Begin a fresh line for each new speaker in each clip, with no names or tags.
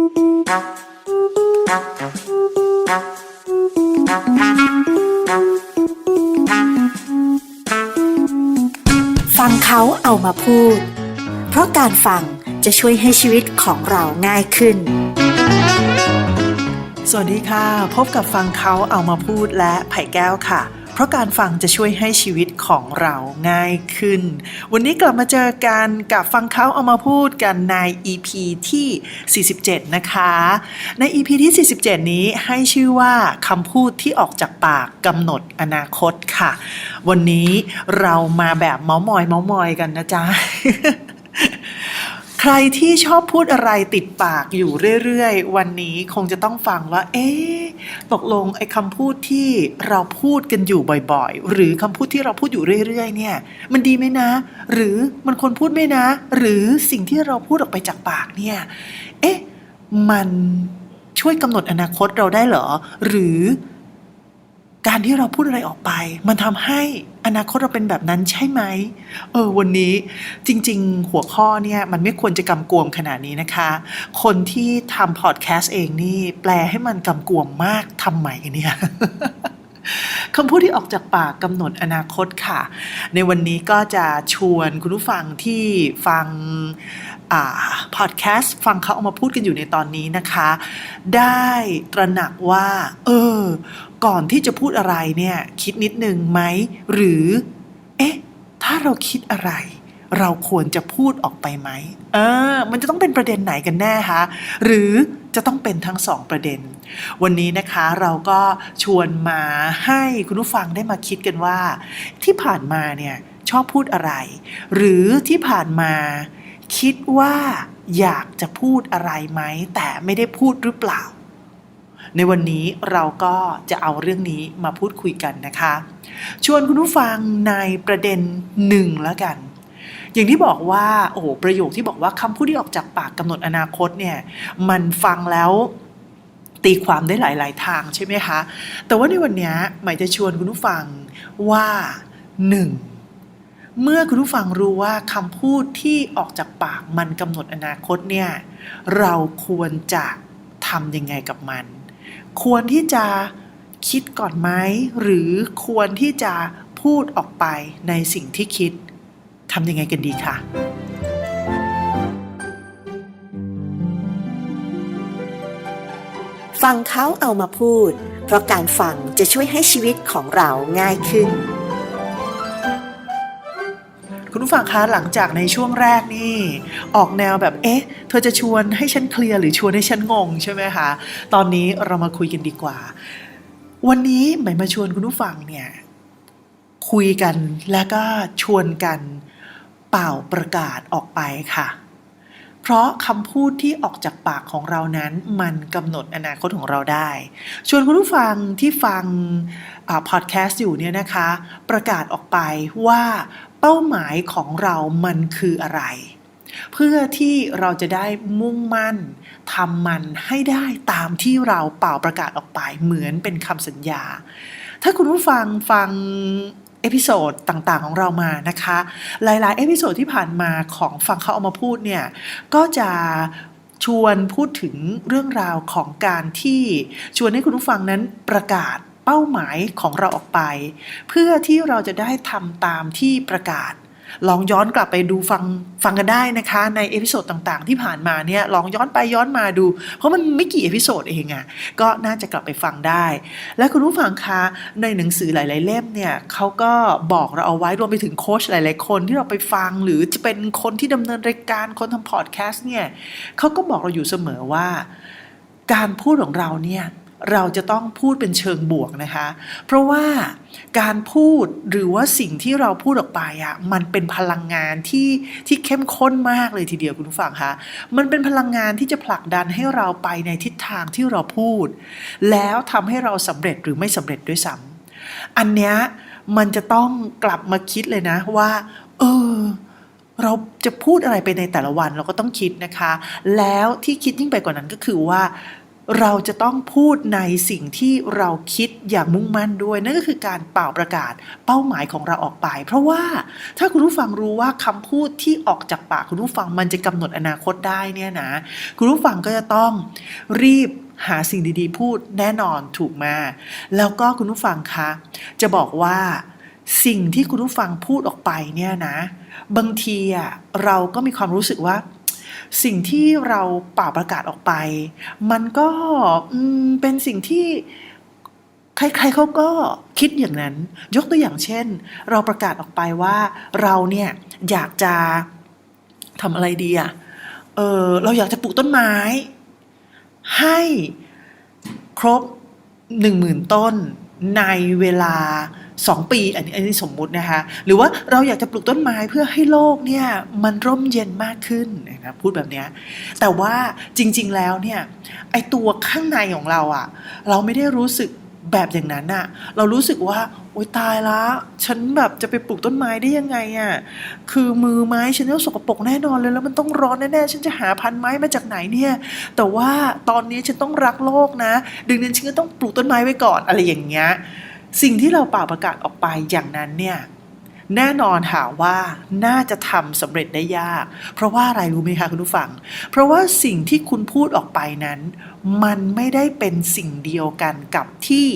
ฟังเขาเอามาพูด เพราะการฟังจะช่วยให้ชีวิตของเราง่ายขึ้น
สวัสดีค่ะ พบกับฟังเขาเอามาพูดและไผ่แก้วค่ะ เพราะการฟังจะช่วยให้ชีวิตของเราง่ายขึ้น วันนี้กลับมาเจอกันกับฟังเขาเอามาพูดกันใน EP ที่ 47 นะคะ ใน EP ที่ 47 นี้ให้ชื่อว่าคำพูดที่ออกจากปากกำหนดอนาคตค่ะ วันนี้เรามาแบบเมาส์มอยเมาส์มอยกันนะจ๊ะ ใครที่ชอบพูดอะไรติดปากอยู่เรื่อยๆ วันนี้คงจะต้องฟังว่า เอ๊ะตกลงไอ้คำพูดที่เราพูดกันอยู่บ่อยๆ หรือคำพูดที่เราพูดอยู่เรื่อยๆ เนี่ย มันดีไหมนะ หรือมันควรพูดไหมนะ หรือสิ่งที่เราพูดออกไปจากปากเนี่ย เอ๊ะ มันช่วยกำหนดอนาคตเราได้เหรอ หรือการที่เราพูดอะไรออกไป มันทำให้ อนาคตเราเป็นแบบนั้นใช่ไหมเออวันนี้จริง ๆ หัวข้อเนี่ยมันไม่ควรจะกำกวมขนาดนี้นะคะ คนที่ทำพอดแคสต์เองนี่แปลให้มันกำกวมมากทำไมเนี่ย คำพูดที่ออกจากปากกำหนดอนาคตค่ะ ในวันนี้ก็จะชวนคุณผู้ฟังที่ฟังพอดแคสต์ฟังเขาเอามาพูดกันอยู่ในตอนนี้นะคะ ได้ตระหนักว่า เออ ก่อนที่จะพูดอะไรเนี่ย คิดนิดนึงไหม หรือ เอ๊ะ ถ้าเราคิดอะไรเราควรจะพูดออกไปไหม เออ มันจะต้องเป็นประเด็นไหนกันแน่คะ หรือ จะต้องเป็นทั้งสองประเด็น วันนี้นะคะเราก็ชวนมาให้คุณผู้ฟังได้มาคิดกันว่า ที่ผ่านมาเนี่ยชอบพูดอะไร หรือที่ผ่านมาคิดว่าอยากจะพูดอะไรไหม แต่ไม่ได้พูดหรือเปล่า ในวันนี้เราก็จะเอาเรื่องนี้มาพูดคุยกันนะคะ ชวนคุณผู้ฟังในประเด็นหนึ่งแล้วกัน อย่างที่บอกว่าโอ้โหประโยคที่บอกว่าคำพูดที่ออกจากปากกำหนดอนาคตเนี่ยมันฟังแล้วตีความได้หลาย ๆ ทางใช่ไหมคะ แต่ว่าในวันนี้หมายจะชวนคุณผู้ฟังว่าหนึ่งเมื่อคุณผู้ฟังรู้ว่าคำพูดที่ออกจากปากมันกำหนดอนาคตเนี่ยเราควรจะทำยังไงกับมัน ควรที่จะคิดก่อนไหมหรือควรที่จะพูดออกไปในสิ่งที่คิด ทำยังไงกันดีคะ
ฟังเขาเอามาพูด เพราะการฟังจะช่วยให้ชีวิตของเราง่ายขึ้น
คุณผู้ฟังคะหลังจากในช่วงแรกนี่ ออกแนวแบบเอ๊ะ เธอจะชวนให้ฉันเคลียร์หรือชวนให้ฉันงงใช่ไหมคะ ตอนนี้เรามาคุยกันดีกว่า วันนี้หมายมาชวนคุณผู้ฟังเนี่ย คุยกันแล้วก็ชวนกัน เป่าประกาศออกไปค่ะ เพราะคำพูดที่ออกจากปากของเรานั้นมันกำหนดอนาคตของเราได้ ชวนคุณผู้ฟังที่ฟังพอดแคสต์อยู่เนี่ยนะคะ ประกาศออกไปว่าเป้าหมายของเรามันคืออะไร เพื่อที่เราจะได้มุ่งมั่นทำมันให้ได้ตามที่เราเป่าประกาศออกไปเหมือนเป็นคำสัญญา ถ้าคุณผู้ฟังฟัง เอพิโซดต่างๆของเรามานะคะ หลายๆ เอพิโซดที่ผ่านมาของฟังเขาเอามาพูดเนี่ยก็จะชวนพูดถึงเรื่องราวของการที่ชวนให้คุณผู้ฟังนั้นประกาศเป้าหมายของเราออกไป เพื่อที่เราจะได้ทำตามที่ประกาศ ลองย้อนกลับไปดูฟังฟังกันได้นะคะ ในเอพิโซดต่างๆ ที่ผ่านมาเนี่ยลองย้อนไปย้อนมาดู เพราะมันไม่กี่เอพิโซดเองอะ่ะก็น่าจะกลับไปฟังได้ และคุณผู้ฟังคะในหนังสือหลาย ๆ เล่มเนี่ยเขาก็บอกเราเอาไว้รวมไปถึงโค้ชหลาย ๆ คนที่เราไปฟังหรือจะเป็นคนที่ดำเนินรายการคนทำพอดแคสต์เนี่ยเขาก็บอกเราอยู่เสมอว่า การพูดของเราเนี่ย เราจะต้องพูดเป็นเชิงบวกนะคะ เพราะว่าการพูดหรือว่าสิ่งที่เราพูดออกไปอะ่ะมันเป็นพลังงานที่ที่เข้มข้นมากเลยทีเดียวคุณผู้ฟังคะมันเป็นพลังงานที่จะผลักดันให้เราไปในทิศทางที่เราพูด แล้วทำให้เราสำเร็จหรือไม่สำเร็จด้วยซ้ำอันเนี้ยมันจะต้องกลับมาคิดเลยนะว่า เออเราจะพูดอะไรไปในแต่ละวันเราก็ต้องคิดนะคะ แล้วที่คิดยิ่งไปกว่านั้นก็คือว่า เราจะต้องพูดในสิ่งที่เราคิดอย่างมุ่งมั่นด้วย นั่นก็คือการเป่าประกาศเป้าหมายของเราออกไป เพราะว่าถ้าคุณผู้ฟังรู้ว่าคำพูดที่ออกจากปากคุณผู้ฟังมันจะกำหนดอนาคตได้เนี่ยนะ คุณผู้ฟังก็จะต้องรีบหาสิ่งดีๆ พูดแน่นอนถูกมาแล้วก็คุณผู้ฟังคะจะบอกว่าสิ่งที่คุณผู้ฟังพูดออกไปเนี่ยนะ บางทีอะเราก็มีความรู้สึกว่า สิ่งที่เราเป่าประกาศออกไป มันก็เป็นสิ่งที่ใครๆเขาก็คิดอย่างนั้น ยกตัวอย่างเช่น เราประกาศออกไปว่าเราเนี่ยอยากจะทำอะไรดีอะเออเราอยากจะปลูกต้นไม้ ให้ครบหนึ่งหมื่นต้นในเวลา สองปี อันนี้อันนี้สมมุตินะคะหรือว่าเราอยากจะปลูกต้นไม้เพื่อให้โลกเนี่ยมันร่มเย็นมากขึ้นนะพูดแบบนี้แต่ว่าจริง ๆแล้วเนี่ยไอตัวข้างในของเราอะเราไม่ได้รู้สึกแบบอย่างนั้นอะเรารู้สึกว่าโอ๊ยตายละ ฉันแบบจะไปปลูกต้นไม้ได้ยังไงอะคือมือไม้ฉันต้องสกปรกแน่นอนเลย แล้วมันต้องร้อนแน่ๆ ฉันจะหาพันไม้มาจากไหนเนี่ย แต่ว่าตอนนี้ฉันต้องรักโลกนะดังนั้นฉันก็ต้องปลูกต้นไม้ไว้ก่อนอะไรอย่างเงี้ย สิ่งที่เราเป่าประกาศออกไปอย่างนั้นเนี่ยแน่นอนหาว่าน่าจะทำสำเร็จได้ยาก เพราะว่าอะไรรู้ไหมคะคุณผู้ฟัง เพราะว่าสิ่งที่คุณพูดออกไปนั้น มันไม่ได้เป็นสิ่งเดียวกันกับที่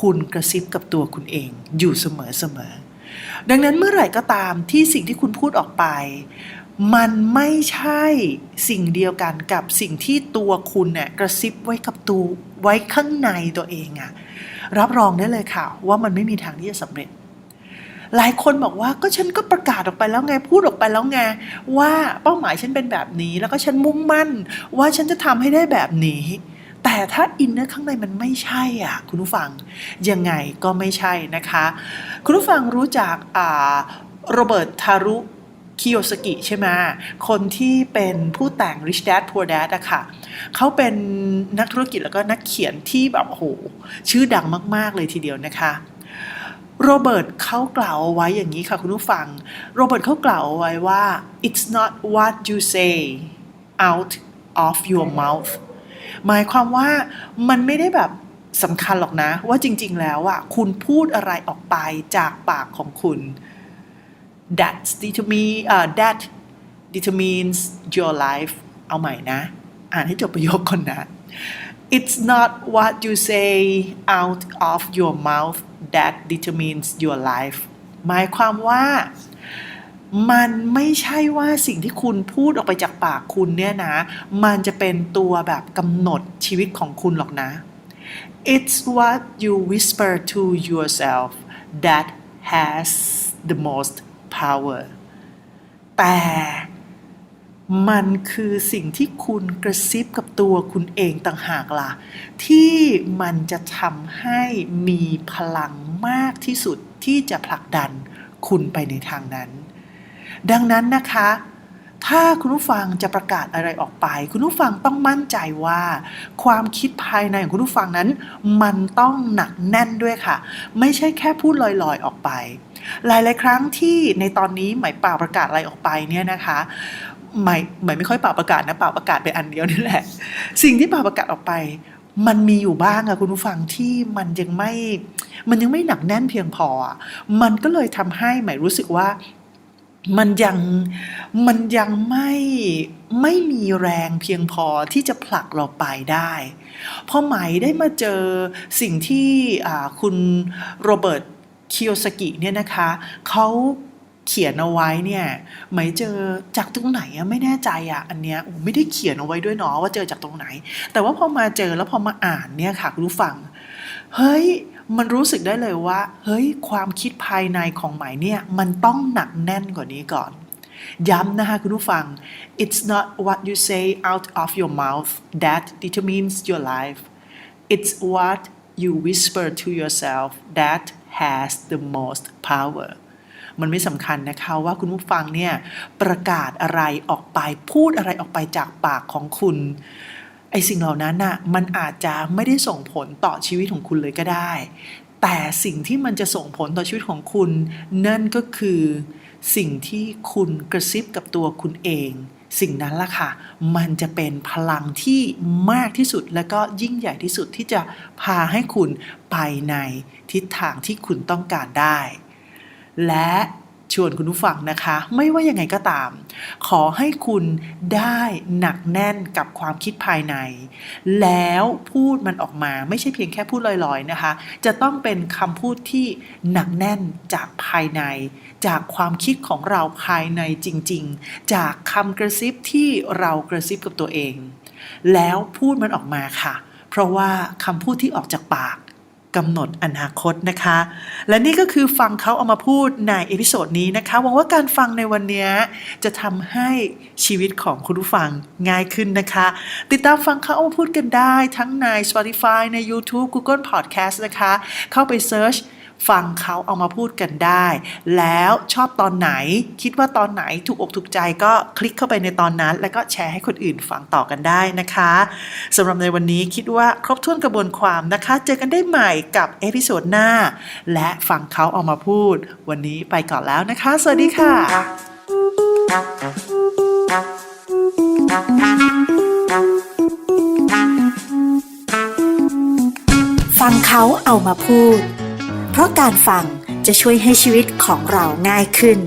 คุณกระซิบกับตัวคุณเองอยู่เสมอเสมอๆดังนั้นเมื่อไหร่ก็ตามที่สิ่งที่คุณพูดออกไป มันไม่ใช่สิ่งเดียวกันกับสิ่งที่ตัวคุณเนี่ยกระซิบไว้กับตัวไว้ข้างในตัวเองอะ รับรองได้เลยค่ะ ว่ามันไม่มีทางที่จะสำเร็จ หลายคนบอกว่าก็ฉันก็ประกาศออกไปแล้วไงพูดออกไปแล้วไงว่าเป้าหมายฉันเป็นแบบนี้ แล้วก็ฉันมุ่งมั่น ว่าฉันจะทำให้ได้แบบนี้ แต่ถ้าอินเนอร์ข้างในมันไม่ใช่อะคุณผู้ฟังยังไงก็ไม่ใช่นะคะ คุณผู้ฟังรู้จักอ่าโรเบิร์ตทารุ คิโยสกิใช่ไหมคนที่เป็นผู้แต่ง Rich Dad Poor Dad อะค่ะเขาเป็นนักธุรกิจแล้วก็นักเขียนที่แบบโหชื่อดังมาก ๆ เลยทีเดียวนะคะโรเบิร์ตเขากล่าวเอาไว้อย่างนี้ค่ะคุณผู้ฟัง โรเบิร์ตเขากล่าวเอาไว้ว่า it's not what you say out of your mouth หมายความว่ามันไม่ได้แบบสำคัญหรอกนะ ว่าจริง ๆ แล้วอะคุณพูดอะไรออกไปจากปากของคุณ that determine uh, that determines your life เอาใหม่นะ อ่านให้จบประโยคก่อนนะ It's not what you say out of your mouth that determines your life หมายความว่า มันไม่ใช่ว่าสิ่งที่คุณพูดออกไปจากปากคุณเนี่ยนะ มันจะเป็นตัวแบบกำหนดชีวิตของคุณหรอกนะ It's what you whisper to yourself that has the most power แต่มันคือสิ่งที่คุณกระซิบกับตัวคุณเองต่างหากล่ะ ที่มันจะทำให้มีพลังมากที่สุดที่จะผลักดันคุณไปในทางนั้น ดังนั้นนะคะ ถ้าคุณผู้ฟังจะประกาศอะไรออกไป คุณผู้ฟังต้องมั่นใจว่า ความคิดภายในของคุณผู้ฟังนั้น มันต้องหนักแน่นด้วยค่ะ ไม่ใช่แค่พูดลอยๆออกไป หลายๆครั้งที่ในตอนนี้หมายเปล่าประกาศอะไรออกไปเนี่ยนะคะหมายหมายไม่ค่อยเป่าประกาศนะเป่าประกาศเป็นอันเดียวนี่แหละ สิ่งที่เป่าประกาศออกไป มันมีอยู่บ้างอะคุณผู้ฟังที่มันยังไม่มันยังไม่หนักแน่นเพียงพอ มันก็เลยทำให้หมายรู้สึกว่า มันยังมันยังไม่ไม่มีแรงเพียงพอที่จะผลักเราไปได้พอไหมได้มาเจอสิ่งที่คุณโรเบิร์ตคิโยสกิเนี่ยนะคะเขาเขียนเอาไว้เนี่ยไหมเจอจากตรงไหนอะไม่แน่ใจอะอันเนี้ยโอ้ไม่ได้เขียนเอาไว้ด้วยเนาะว่าเจอจากตรงไหน แต่ว่าพอมาเจอแล้วพอมาอ่านเนี่ยค่ะคุณผู้ฟัง เฮ้ย มันรู้สึกได้เลยว่า เฮ้ย ความคิดภายในของไหมเนี่ย มันต้องหนักแน่นกว่านี้ก่อน ย้ำนะคะคุณผู้ฟัง it's not what you say out of your mouth that determines your life it's what you whisper to yourself that has the most power มันไม่สำคัญนะคะว่าคุณผู้ฟังเนี่ย ประกาศอะไรออกไปพูดอะไรออกไปจากปากของคุณ ไอสิ่งเหล่านั้นน่ะมันอาจจะไม่ได้ส่งผลต่อชีวิตของคุณเลยก็ได้ แต่สิ่งที่มันจะส่งผลต่อชีวิตของคุณ นั่นก็คือสิ่งที่คุณกระซิบกับตัวคุณเอง สิ่งนั้นล่ะค่ะ มันจะเป็นพลังที่มากที่สุดและก็ยิ่งใหญ่ที่สุดที่จะพาให้คุณไปในทิศทางที่คุณต้องการได้ และ ชวนคุณผู้ฟังนะคะ ไม่ว่ายังไงก็ตาม ขอให้คุณได้หนักแน่นกับความคิดภายใน แล้วพูดมันออกมาไม่ใช่เพียงแค่พูดลอยๆนะคะ จะต้องเป็นคำพูดที่หนักแน่นจากภายใน จากความคิดของเราภายในจริง ๆ จากคำกระซิบที่เรากระซิบกับตัวเอง แล้วพูดมันออกมาค่ะ เพราะว่าคำพูดที่ออกจากปาก กำหนดอนาคตนะคะ และนี่ก็คือฟังเขาเอามาพูดในเอพิโซดนี้นะคะหวังว่าการฟังในวันนี้จะทำให้ชีวิตของคุณผู้ฟังง่ายขึ้นนะคะ ติดตามฟังเขาเอามาพูดกันได้ทั้งใน Spotify ใน YouTube Google Podcast นะคะ เข้าไปเซิร์ช ฟังเขาเอามาพูดกันได้ แล้วชอบตอนไหน คิดว่าตอนไหนถูกอกถูกใจก็คลิกเข้าไปในตอนนั้น แล้วก็แชร์ให้คนอื่นฟังต่อกันได้นะคะสำหรับในวันนี้คิดว่าครบถ้วนกระบวนความนะคะ เจอกันได้ใหม่กับเอพิโซดหน้า และฟังเขาเอามาพูด วันนี้ไปก่อนแล้วนะคะ สวัสดีค่ะ
ฟังเขาเอามาพูด เพราะการฟังจะช่วยให้ชีวิตของเราง่ายขึ้น